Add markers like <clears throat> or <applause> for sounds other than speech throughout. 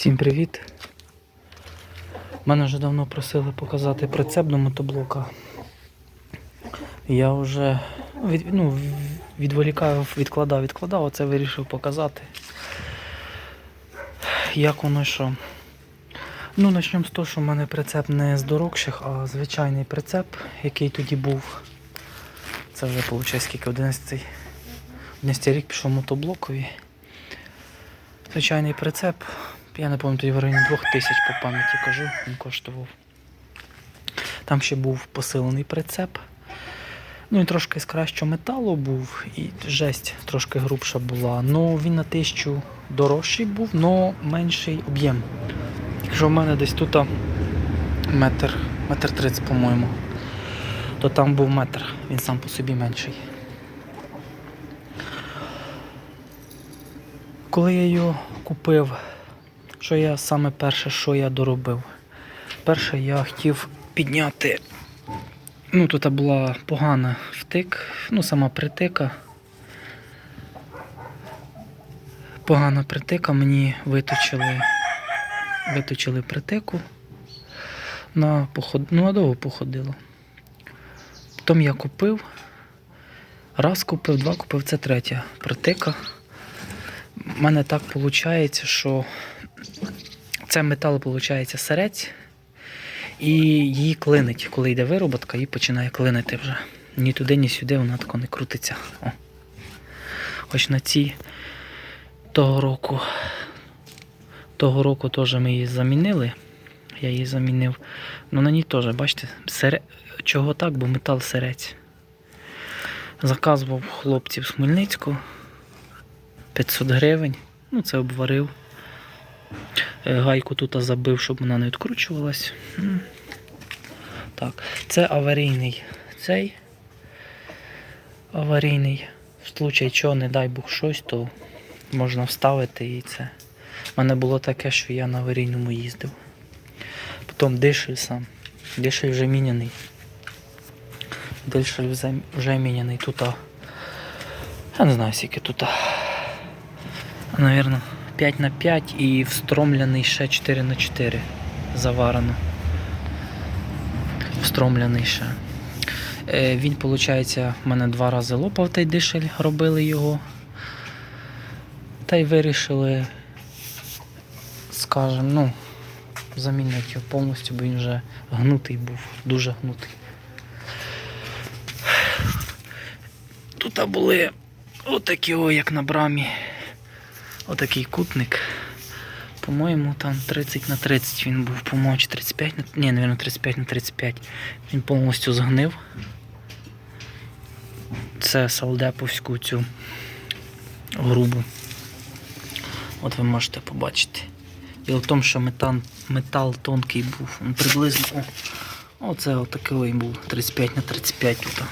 Всім привіт! Мене вже давно просили показати прицеп до мотоблока. Я вже від, ну, відволікав, відкладав, відкладав, оце вирішив показати. Як воно що. Ну, почнемо з того, що в мене прицеп не з дорогших, а звичайний прицеп, який тоді був. Це вже виходить скільки 11 11 рік пішов мотоблокові. Звичайний прицеп. Я не пам'ятаю, в районі 2000 по пам'яті кажу, він коштував. Там ще був посилений прицеп. Ну і трошки з кращого металу був, і жесть трошки грубша була. Ну він на тисячу дорожчий був, але менший об'єм. Якщо в мене десь тут метр, метр тридцять, по-моєму, то там був метр, він сам по собі менший. Коли я його купив, що я саме перше, що я доробив? Перше я хотів підняти. Ну, тут була погана втик, ну, сама притика. Погана притика, мені виточили, виточили притику. На поход... ну, надовго походило. Потім я купив. Раз купив, два купив, це третя притика. У мене так виходить, що це метал, виходить, серець, і її клинить. Коли йде вироботка, її починає клинити вже. Ні туди, ні сюди, вона тако не крутиться. О. Хоч на цій того року. Того року теж ми її замінили. Я її замінив. Ну на ній теж, бачите, сере... чого так, бо метал серець. Заказував хлопців з Хмельницького. 500 гривень. Ну, це обварив. Е, Гайку тут забив, щоб вона не відкручувалась. Так, це аварійний цей. Аварійний. В случай чого, не дай Бог щось, то можна вставити і це. У мене було таке, що я на аварійному їздив. Потім дишель сам. Дишель вже міняний. Дишель вже- міняний. Тут, я не знаю, скільки тут. а, Наверно, 5 на 5 і встромлений ще 4 на 4 заварено. Встромлений ще. Е, Він, виходить, в мене два рази лопав той дишель, робили його. Та й вирішили, скажем, ну, замінити його повністю, бо він вже гнутий був, дуже гнутий. Тут були отакі, о, як на брамі. Отакий кутник. По-моєму, там 30 на 30 він був, по-моєму, чи 35 на. Ні, напевно, 35 на 35. Він повністю згнив. Це салдеповську цю грубу. От ви можете побачити. Діло в тому, що метал, метал тонкий був. Він приблизно. Оце отакий був 35 на 35 тут.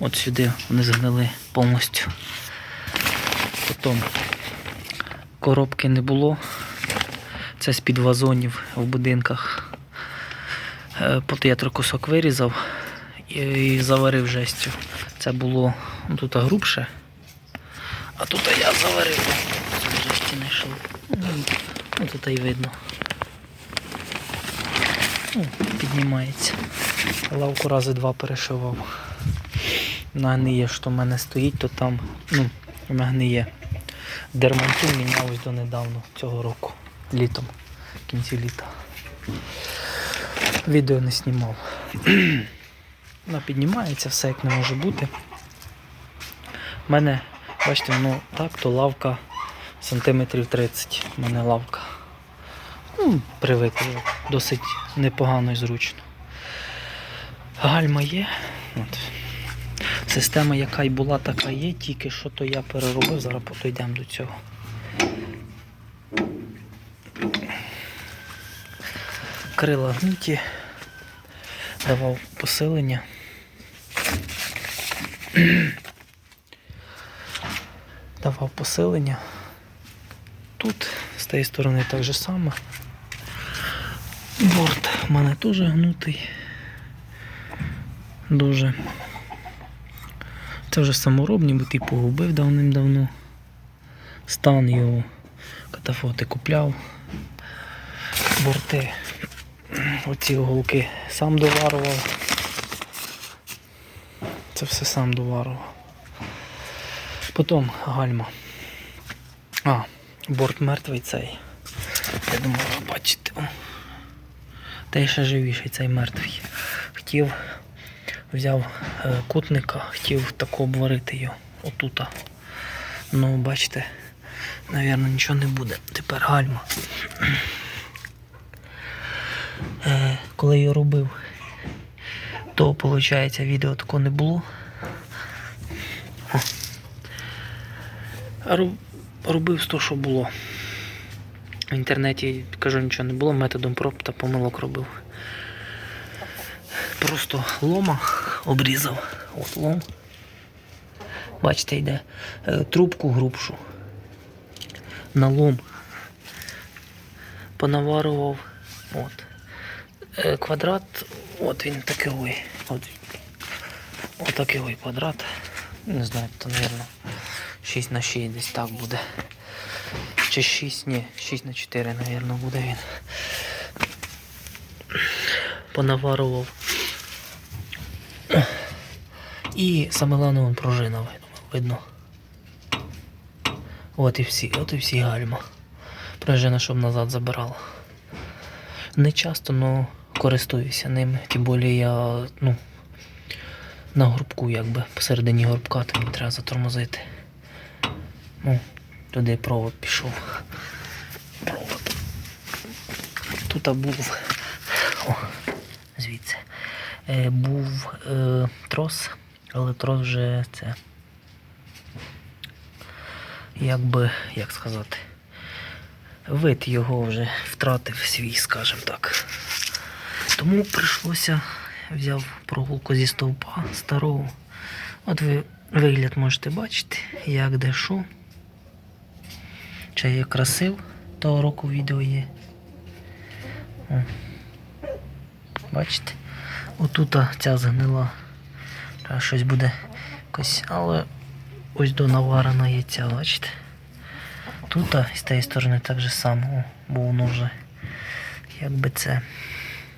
От сюди вони згнили повністю. Потім коробки не було. Це з-під вазонів в будинках. Е, трохи кусок вирізав і, заварив жестю. Це було тут грубше. А тут я заварив. Жесті знайшов. Ну, тут і видно. Ну, піднімається. Лавку рази два перешивав. На гниє, що в мене стоїть, то там ну, вона гниє. Дермантин міняв ось донедавно цього року. Літом. В кінці літа. Відео не знімав. <clears throat> Вона піднімається, все як не може бути. У мене, бачите, ну так, то лавка сантиметрів 30. У мене лавка. Ну, привик. Досить непогано і зручно. Гальма є. От. Система, яка й була, така є, тільки що то я переробив, зараз підійдемо до цього. Крила гнуті, давав посилення. Давав посилення. Тут з тієї сторони так же само. Борт в мене теж гнутий. Дуже. Це вже саморобні, бо ти погубив давним-давно. Стан його катафоти купляв. борти. Оці уголки сам доварував. Це все сам доварував. Потім гальма. А, борт мертвий цей. Я думаю, ви бачите. Та ще живіший цей мертвий. Хотів, взяв е, кутника, хотів тако обварити його. Отута. Ну, бачите, навірно, нічого не буде. Тепер гальма. Е, коли я робив, то виходить відео такого не було. Робив того, що було. В інтернеті кажу, нічого не було, методом проб та помилок робив. Просто лома обрізав. От лом. Бачите, йде е, трубку грубшу. На лом. Понаварував. От. Е, Квадрат, от він такий. ой, от такий ой квадрат. Не знаю, то, мабуть, 6 на 6 десь так буде. Чи 6, ні, 6 на 4, мабуть, буде він. Понаварував. І саме головне вон пружина видно. От і всі, от і всі гальма. Пружина, щоб назад забирала. Не часто, але користуюся ними. Тим більше я, ну, на горбку, якби, посередині горбка, то мені треба затормозити. Ну, туди провод пішов. Провод. Тут був. О, звідси. Е, був е, трос, але трос вже це. Якби, як сказати, вид його вже втратив свій, скажімо так. Тому прийшлося взяв прогулку зі стовпа старого. От ви вигляд можете бачити, як де що. Чи я красив того року відео є. О. Бачите? Отут ця згнила. Щось буде якось, але ось до наварена є ця, бачите? Тут а, з тієї сторони так же само, бо воно вже якби це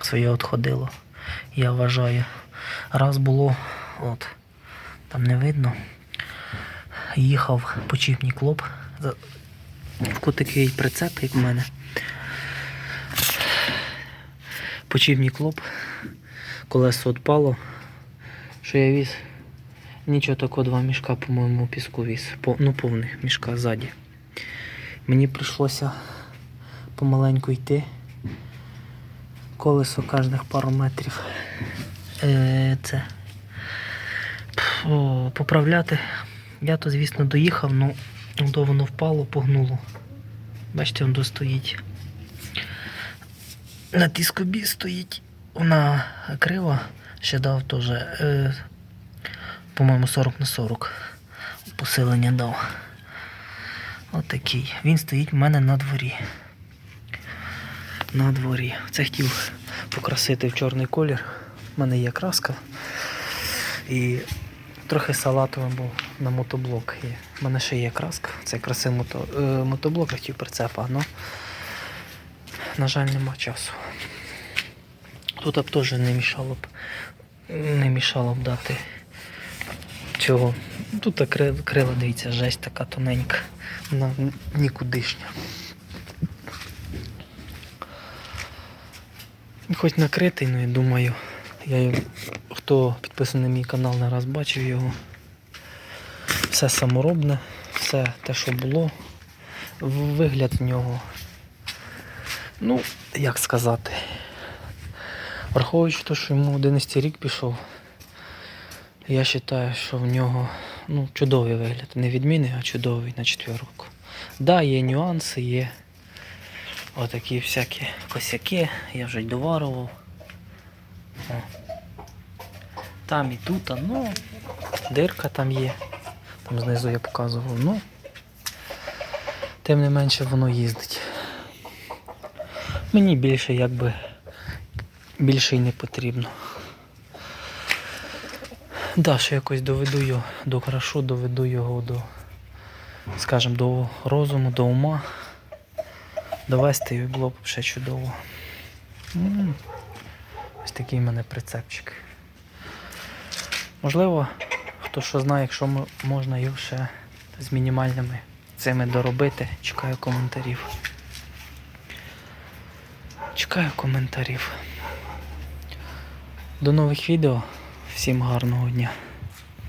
своє отходило. Я вважаю. Раз було, от, там не видно. Їхав почіпній клоп. За- Такий прицеп, як в мене. Почіпній клоп. Колесо відпало. Що я віз? Нічого такого два мішка, по-моєму, піску віз. По, ну, повних мішка ззаді. Мені прийшлося помаленьку йти. Колесо кожних пару метрів. Е, це. Поправляти. Я то, звісно, доїхав, ну до воно впало, погнуло. Бачите, воно стоїть. На тій скобі стоїть. Вона крива, ще дав теж, е, по-моєму, 40 на 40. Посилення дав. Отакий. Він стоїть в мене на дворі. На дворі. Це хотів покрасити в чорний колір. У мене є краска. І трохи салатовим був на мотоблок. У мене ще є краска. Це красив мото, е, мотоблок, хотів прицепа, але, на жаль, нема часу. Тут б теж не мішало б. Не мішало б дати цього. Тут крила, дивіться, жесть така тоненька. Вона нікудишня. Хоч накритий, ну я думаю, я хто підписаний на мій канал не раз бачив його. Все саморобне, все те, що було. Вигляд в нього. Ну, як сказати. Враховуючи те, що йому 11 рік пішов, я вважаю, що в нього ну, чудовий вигляд. Не відмінний, а чудовий на четверку. Да, є нюанси, є отакі всякі косяки, я вже й доварував. О. Там і тут, ну, дирка там є. Там знизу я показував, ну. Тим не менше воно їздить. Мені більше якби більше й не потрібно. Да, що якось доведу його до хорошо, доведу його до, скажімо, до розуму, до ума. довести і було б ще чудово. М. Ось такий в мене прицепчик. Можливо, хто що знає, якщо можна його ще з мінімальними цими доробити, чекаю коментарів. Чекаю коментарів. До нових відео. Всім гарного дня.